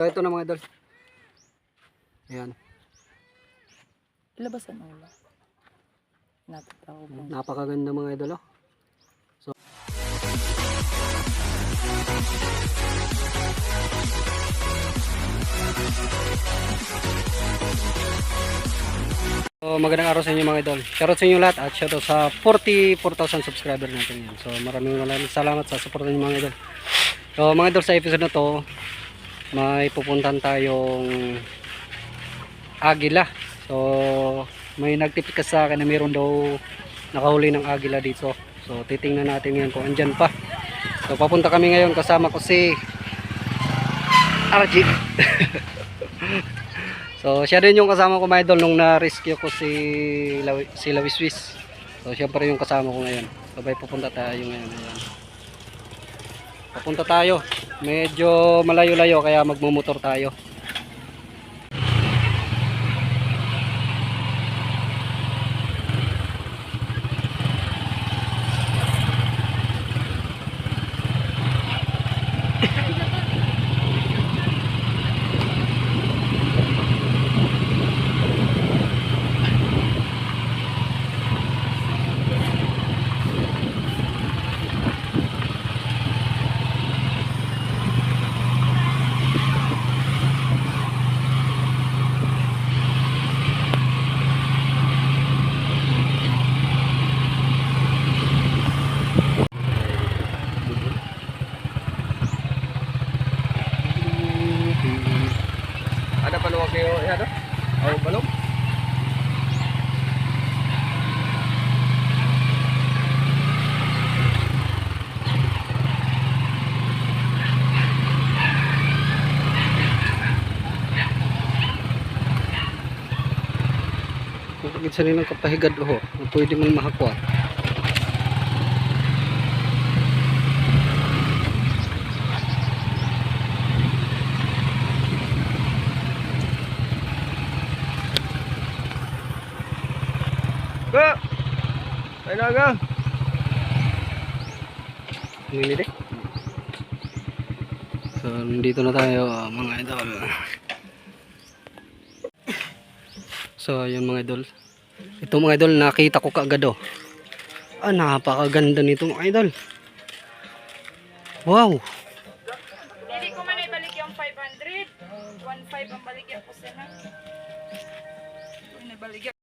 So, ito na mga idol. Ayan. Ilabasan mo wala. Natatawa mo. Napakaganda mga idol. Oh. So, So, magandang araw sa inyo mga idol. Shoutout sa inyo lahat at shoutout sa 44,000 subscriber natin yan. So, maraming maraming salamat sa support niyo mga idol. So, mga idol sa episode na to, may pupuntan tayong Agila. So, may nagtipik sa akin na mayroon daw nakahuli ng agila dito. So titingnan natin ngayon kung andyan pa. So papunta kami ngayon kasama ko si RG. so siya din yung kasama ko mga idol nung na-rescue ko si Lawi, si Lawiswis. So siya pa rin yung kasama ko ngayon. Sabay pupunta tayo ngayon. Ayan. Papunta tayo. Medyo malayo-layo kaya magmumotor tayo. Ada paluwag kayo, ano? O, balong? Kung sa nilang kapahigad ho, pwede mong mahakwa. Go! Ay na ga! Hindi So, nandito na tayo ah, mga idol. So, ayun mga idol. Ito mga idol, nakita ko kaagad oh. Ah, napakaganda nito mga idol. Wow! Hindi ko man ibalik yung 500. 1.5 ang baligyan ko sana. Ano baligyan?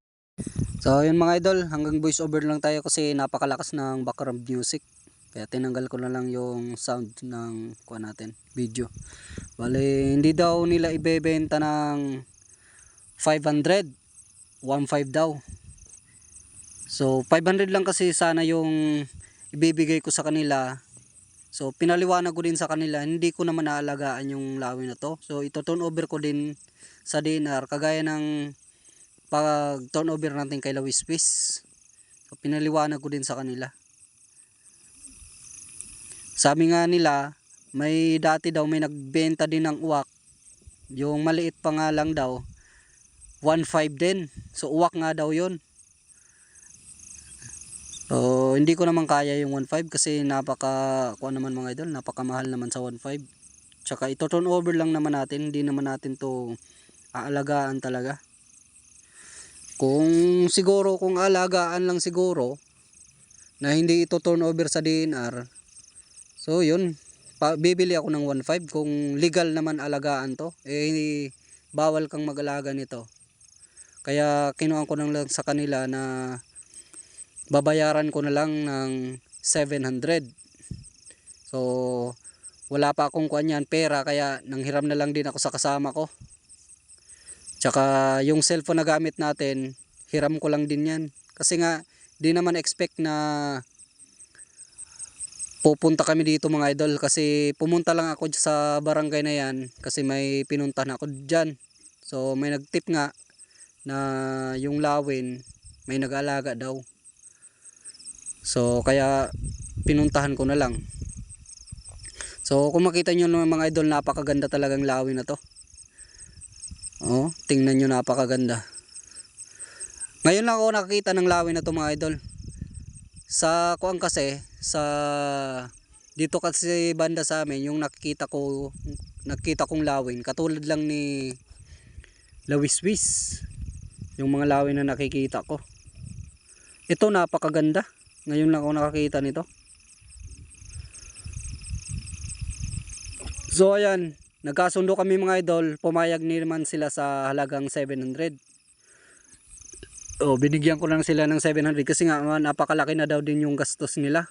So, ayun mga idol, hanggang voice over lang tayo kasi napakalakas ng background music. Kaya tinanggal ko na lang yung sound ng kuha natin, video. Bale, hindi daw nila ibebenta ng 500, 1.5 daw. So, 500 lang kasi sana yung ibibigay ko sa kanila. So, pinaliwanag ko din sa kanila, hindi ko naman naalagaan yung lawi na to. So, ito turn over ko din sa DNR, kagaya ng pag turnover natin kay Lawis Swiss. So, pinaliwanag ko din sa kanila. Sabi nga nila, may dati daw may nagbenta din ng uwak. Yung maliit pa nga lang daw, 1.5 din. So uwak nga daw yon. So hindi ko naman kaya yung 1.5 kasi napaka, kuha naman mga idol, napakamahal naman sa 1.5. Tsaka ito turn over lang naman natin, hindi naman natin to aalagaan talaga. Kung siguro kung alagaan lang siguro na hindi ito turnover sa DNR. So yun, bibili ako ng 1.5 kung legal naman alagaan to. Eh bawal kang mag-alaga nito. Kaya kinuha ko lang sa kanila na babayaran ko na lang ng 700. So wala pa akong kuan yan, pera kaya nanghiram na lang din ako sa kasama ko. Tsaka yung cellphone na gamit natin, hiram ko lang din yan. Kasi nga, di naman expect na pupunta kami dito mga idol. Kasi pumunta lang ako sa barangay na yan. Kasi may pinuntahan ako dyan. So may nagtip nga na yung lawin may nag-alaga daw. So kaya pinuntahan ko na lang. So kung makita nyo naman mga idol, napakaganda talagang lawin na to. Oh, tingnan nyo napakaganda. Ngayon lang ako nakakita ng lawin na to mga idol. Sa kuan kasi, sa dito kasi banda sa amin, yung nakikita ko nakita kong lawin. Katulad lang ni Lawiswis. Yung mga lawin na nakikita ko. Ito napakaganda. Ngayon lang ako nakakita nito. So ayan, nagkasundo kami mga idol. Pumayag naman sila sa halagang 700. Oh, binigyan ko lang sila ng 700 kasi nga napakalaki na daw din yung gastos nila.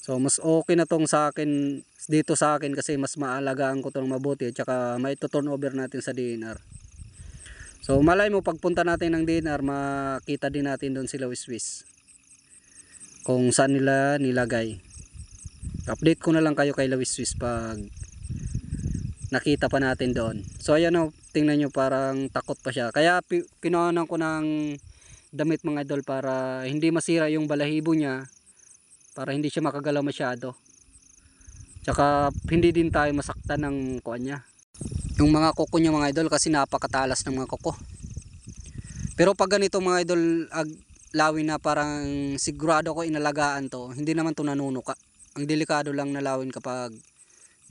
So mas okay na tong sa akin dito sa akin kasi mas maalagaan ko tong mabuti at saka may turn over natin sa DNR. So malay mo pagpunta natin ng DNR makita din natin doon sila wiswis. Kung saan nila nilagay. Update ko na lang kayo kay Lawiswis pag nakita pa natin doon. So ayan o, tingnan nyo parang takot pa siya. Kaya kinuhanan ko ng damit mga idol para hindi masira yung balahibo niya para hindi siya makagalaw masyado. Tsaka hindi din tayo masaktan ng kuan niya. Yung mga kuko niya mga idol kasi napakatalas ng mga kuko. Pero pag ganito mga idol ag lawin na parang sigurado ko inalagaan to, hindi naman to nanunuka. Ang delikado lang na lawin kapag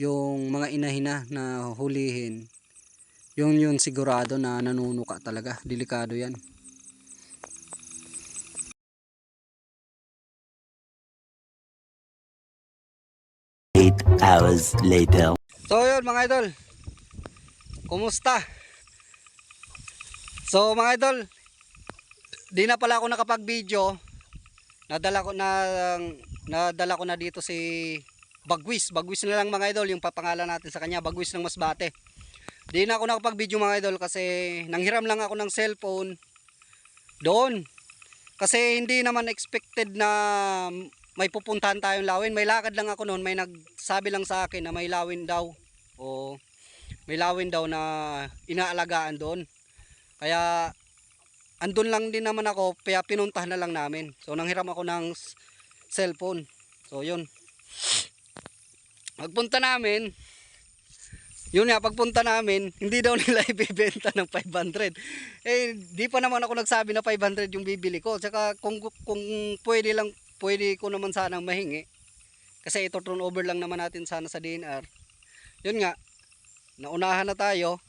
yung mga inahina na hulihin. Yun yun sigurado na nanunuka talaga. Delikado yan. Eight hours later. So yun mga idol. Kumusta? So mga idol, di na pala ako nakapag-video. Nadala ko na nadala ko na dito si Bagwis. Bagwis na lang mga idol yung papangalan natin sa kanya, Bagwis ng Masbate. Di na ako nakapag-video mga idol kasi nanghiram lang ako ng cellphone doon. Kasi hindi naman expected na may pupuntahan tayong lawin. May lakad lang ako noon, may nagsabi lang sa akin na may lawin daw. O may lawin daw na inaalagaan doon. Kaya andun lang din naman ako, kaya pinuntahan na lang namin. So nanghiram ako ng cellphone. So yun. Magpunta namin, yun nga, pagpunta namin, hindi daw nila ibibenta ng 500. Eh, di pa naman ako nagsabi na 500 yung bibili ko. Tsaka kung, kung pwede lang, pwede ko naman sanang mahingi. Kasi ito turn over lang naman natin sana sa DNR. Yun nga, naunahan na tayo.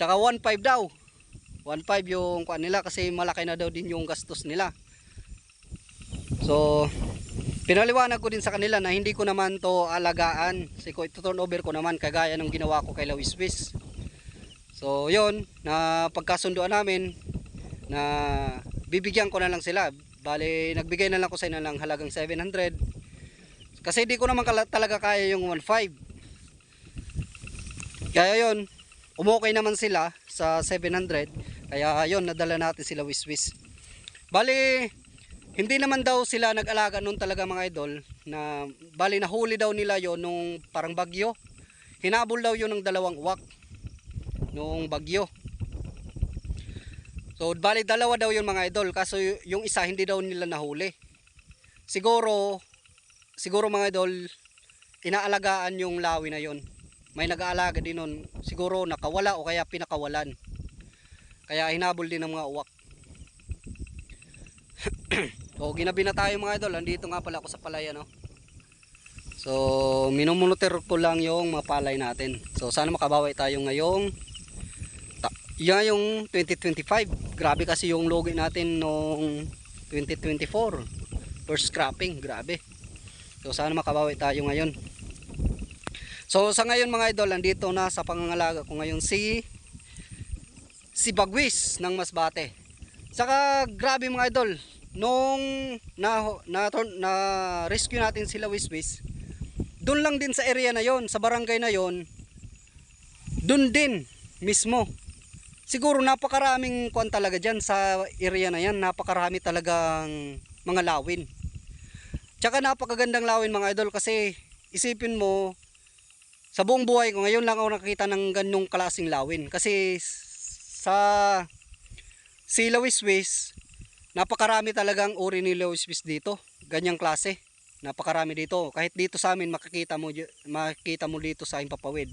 Tsaka 1.5 daw. 1.5 yung kuan nila kasi malaki na daw din yung gastos nila. So, pinaliwanag ko din sa kanila na hindi ko naman to alagaan. Kasi ko ito turn over ko naman kagaya ng ginawa ko kay Lawiswis. So, yun, na pagkasunduan namin na bibigyan ko na lang sila. Bale, nagbigay na lang ko sa inyo ng halagang 700. Kasi di ko naman talaga kaya yung 1.5. Kaya yun, umukay naman sila sa 700. Kaya yun, nadala natin sila wiswis. Bali, hindi naman daw sila nag-alaga noon talaga mga idol na bali nahuli daw nila yon nung parang bagyo. Hinabol daw yon ng dalawang uwak nung bagyo. So bali dalawa daw yon mga idol kaso yung isa hindi daw nila nahuli. Siguro siguro mga idol inaalagaan yung lawi na yon. May nag-aalaga din nun. Siguro nakawala o kaya pinakawalan. Kaya hinabol din ng mga uwak. O ginabi na tayo mga idol. Andito nga pala ako sa palaya no. So minumonitor ko lang yung mga palay natin. So sana makabawi tayo ngayong yan yung 2025. Grabe kasi yung logi natin nung 2024. First scrapping, grabe. So sana makabawi tayo ngayon. So sa ngayon mga idol, andito na sa pangangalaga ko ngayon si si Bagwis ng Masbate. Saka grabe mga idol, nung na na, na rescue natin sila Wiswis, doon lang din sa area na yon, sa barangay na yon, doon din mismo. Siguro napakaraming kuan talaga diyan sa area na yan, napakarami talagang mga lawin. Tsaka napakagandang lawin mga idol kasi isipin mo sa buong buhay ko ngayon lang ako nakakita ng ganyong klaseng lawin kasi sa si Lawiswis napakarami talagang uri ni Lawiswis dito. Ganyang klase. Napakarami dito. Kahit dito sa amin makikita mo makikita mo dito sa Impapawid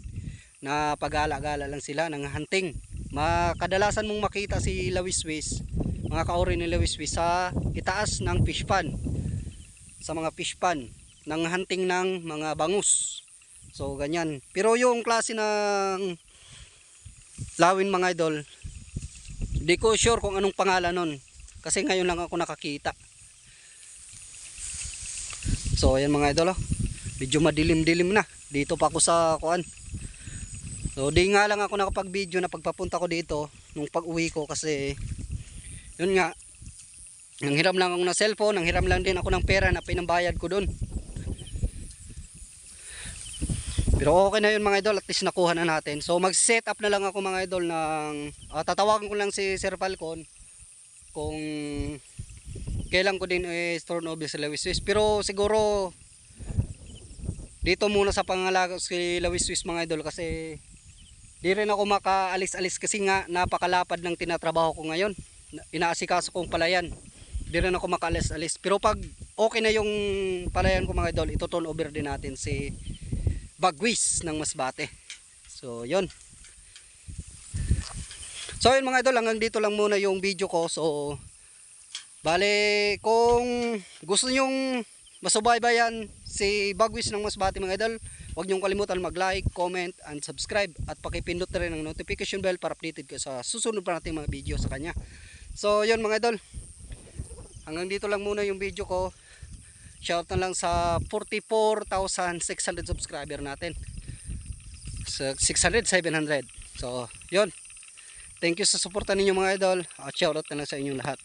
na pagala-gala lang sila ng hunting. Makadalasan mong makita si Lawiswis mga kauri ni Lawiswis sa itaas ng fish pan. Sa mga fish pan ng hunting ng mga bangus. So ganyan. Pero yung klase ng lawin mga idol, hindi ko sure kung anong pangalan nun. Kasi ngayon lang ako nakakita. So ayan mga idol oh. Medyo madilim-dilim na. Dito pa ako sa kuan. So di nga lang ako nakapag-video na pagpapunta ko dito nung pag-uwi ko kasi yun nga nanghiram lang ako ng cellphone, nanghiram lang din ako ng pera na pinambayad ko doon. Pero okay na yun mga idol, at least nakuha na natin. So mag-set up na lang ako mga idol ng ah, tatawagan ko lang si Sir Falcon kung kailan ko din eh turn over sa Lewis Swiss. Pero siguro dito muna sa pangalaga si Lewis Swiss mga idol kasi di rin ako makaalis-alis kasi nga napakalapad ng tinatrabaho ko ngayon. Na- Inaasikaso kong palayan. Di rin ako makaalis-alis. Pero pag okay na yung palayan ko mga idol, ito turn over din natin si Bagwis ng Masbate. So, yun. So, yun mga idol, hanggang dito lang muna yung video ko. So, bale, kung gusto nyong masubaybayan si Bagwis ng Masbate mga idol, huwag nyong kalimutan mag-like, comment, and subscribe. At pakipindot na rin ang notification bell para updated ka sa susunod pa nating mga video sa kanya. So, yun mga idol. Hanggang dito lang muna yung video ko. Shout na lang sa 44,600 subscriber natin. Sa 600, 700. So, yun. Thank you sa suporta ninyo mga idol. At shoutout na lang sa inyong lahat.